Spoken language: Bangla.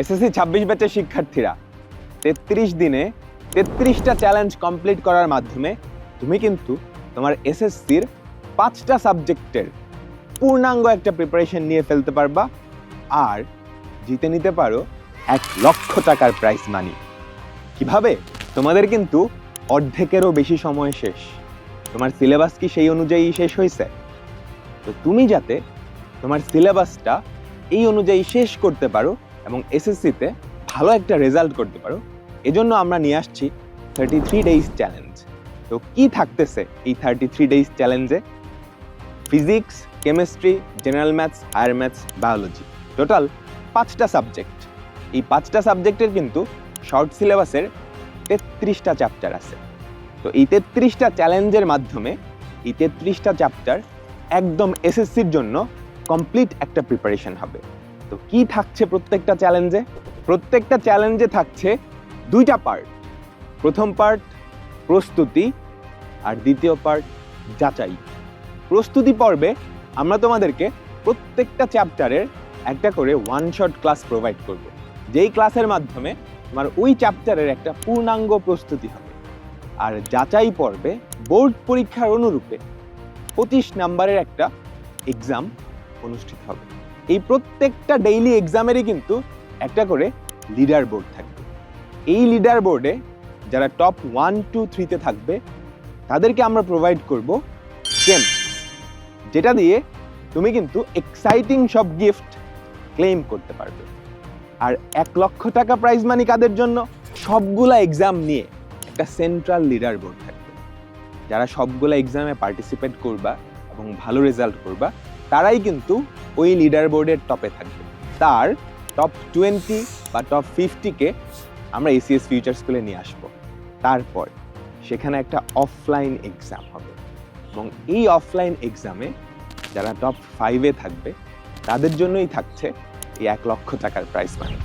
এসএসসি ছাব্বিশ ব্যাচের শিক্ষার্থীরা, তেত্রিশ দিনে তেত্রিশটা চ্যালেঞ্জ কমপ্লিট করার মাধ্যমে তুমি কিন্তু তোমার এসএসসির পাঁচটা সাবজেক্টের পূর্ণাঙ্গ একটা প্রিপারেশন নিয়ে ফেলতে পারবা আর জিতে নিতে পারো এক লক্ষ টাকার প্রাইজ মানি কীভাবে? তোমাদের কিন্তু অর্ধেকেরও বেশি সময় শেষ। তোমার সিলেবাস কি সেই অনুযায়ী শেষ হয়েছে? তো তুমি যাতে তোমার সিলেবাসটা এই অনুযায়ী শেষ করতে পারো এবং এসএসসিতে ভালো একটা রেজাল্ট করতে পারো। এজন্য আমরা নিয়ে আসছি থার্টি থ্রি ডেইজ চ্যালেঞ্জ তো কি থাকতেছে এই থার্টি থ্রি ডেইজ চ্যালেঞ্জে physics chemistry general maths higher maths biology total পাঁচটা সাবজেক্ট এই পাঁচটা সাবজেক্টের কিন্তু শর্ট সিলেবাসের তেত্রিশটা চ্যাপ্টার আছে। তো এই তেত্রিশটা চ্যালেঞ্জের মাধ্যমে এই তেত্রিশটা চ্যাপ্টার একদম এসএসসির জন্য কমপ্লিট একটা প্রিপারেশন হবে। তো কি থাকছে প্রত্যেকটা চ্যালেঞ্জে প্রত্যেকটা চ্যালেঞ্জে থাকছে দুইটা পার্ট প্রথম পার্ট প্রস্তুতি, আর দ্বিতীয় পার্ট যাচাই। প্রস্তুতি পর্বে আমরা তোমাদেরকে প্রত্যেকটা চ্যাপ্টারের একটা করে ওয়ান শট ক্লাস প্রোভাইড করব। যেই ক্লাসের মাধ্যমে তোমার ওই চ্যাপ্টারের একটা পূর্ণাঙ্গ প্রস্তুতি হবে। আর যাচাই পর্বে বোর্ড পরীক্ষার অনুরূপে পঁচিশ নাম্বারের একটা এক্সাম অনুষ্ঠিত হবে। এই প্রত্যেকটা ডেইলি এক্সামেরই কিন্তু একটা করে লিডার বোর্ড থাকবে। এই লিডার বোর্ডে যারা টপ ওয়ান টু থ্রিতে থাকবে, তাদেরকে আমরা প্রোভাইড করব গেম যেটা দিয়ে তুমি কিন্তু এক্সাইটিং সব গিফট ক্লেম করতে পারবে। আর এক লক্ষ টাকা প্রাইজ মানি কাদের জন্য? সবগুলা এক্সাম নিয়ে একটা সেন্ট্রাল লিডার বোর্ড থাকবে। যারা সবগুলা এক্সামে পার্টিসিপেট করবা এবং ভালো রেজাল্ট করবা তারাই কিন্তু ওই লিডার বোর্ডের টপে থাকবে। তার টপ টোয়েন্টি বা টপ ফিফটিকে আমরা এসিএস ফিউচার স্কুলে নিয়ে আসব। তারপর সেখানে একটা অফলাইন এক্সাম হবে এবং এই অফলাইন এক্সামে যারা টপ ফাইভে থাকবে, তাদের জন্যই থাকছে এই এক লক্ষ টাকার প্রাইজ মানি